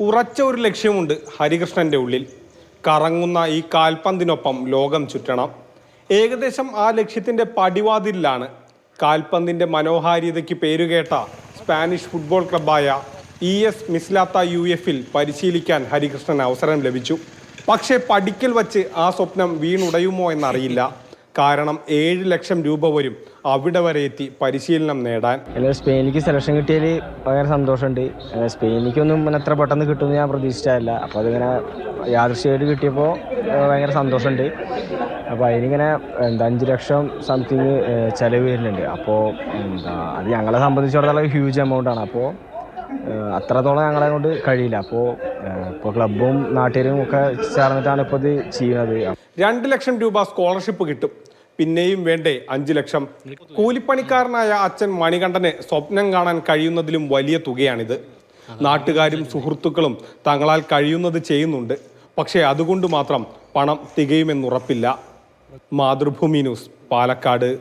ഉറച്ച ഒരു ലക്ഷ്യമുണ്ട് ഹരികൃഷ്ണന്റെ ഉള്ളിൽ. കറങ്ങുന്ന ഈ കാൽപന്തിനൊപ്പം ലോകം ചുറ്റണം. ഏകദേശം ആ ലക്ഷ്യത്തിന്റെ പടിവാതിലാണ് കാൽപന്തിന്റെ മനോഹാരിതയ്ക്ക് പേരുകേട്ട സ്പാനിഷ് ഫുട്ബോൾ ക്ലബ്ബായ ഇ എസ് മിസ്ലാത്ത യു എഫിൽ പരിശീലിക്കാൻ ഹരികൃഷ്ണന് അവസരം ലഭിച്ചു. പക്ഷേ പഠിക്കൽ വച്ച് ആ സ്വപ്നം വീണുടയുമോ എന്നറിയില്ല. കാരണം ഏഴ് ലക്ഷം രൂപ വരും അവിടെ വരെ എത്തി പരിശീലനം നേടാൻ. അല്ല സ്പെയിനിലേക്ക് സെലക്ഷൻ കിട്ടിയതിൽ ഭയങ്കര സന്തോഷമുണ്ട്. സ്പെയിനിലേക്ക് ഇങ്ങനെ എത്ര പെട്ടെന്ന് കിട്ടുമെന്ന് ഞാൻ പ്രതീക്ഷിച്ചതല്ല അപ്പോൾ അതിങ്ങനെ യാദൃശ്യമായിട്ട് കിട്ടിയപ്പോൾ ഭയങ്കര സന്തോഷമുണ്ട്. അപ്പോൾ അതിനിങ്ങനെ എന്താ അഞ്ച് ലക്ഷം സംതിങ് ചിലവ് വരുന്നുണ്ട്. അപ്പോൾ എന്താ അത് ഞങ്ങളെ സംബന്ധിച്ചിടത്തോളം ഹ്യൂജ് എമൗണ്ട് ആണ്. അപ്പോൾ അത്രത്തോളം ഞങ്ങളെ കൊണ്ട് കഴിയില്ല. അപ്പോൾ ഇപ്പോൾ ക്ലബും നാട്ടുകാരും ഒക്കെ ചേർന്നിട്ടാണ് ഇപ്പോൾ ഇത് ചെയ്യുന്നത്. രണ്ട് ലക്ഷം രൂപ സ്കോളർഷിപ്പ് കിട്ടും. പിന്നെയും വേണ്ടേ അഞ്ചു ലക്ഷം. കൂലിപ്പണിക്കാരനായ അച്ഛൻ മണികണ്ഠന് സ്വപ്നം കാണാൻ കഴിയുന്നതിലും വലിയ തുകയാണിത്. നാട്ടുകാരും സുഹൃത്തുക്കളും തങ്ങളാൽ കഴിയുന്നത് ചെയ്യുന്നുണ്ട്. പക്ഷേ അതുകൊണ്ട് മാത്രം പണം തികയുമെന്നുറപ്പില്ല. മാതൃഭൂമി ന്യൂസ് പാലക്കാട്.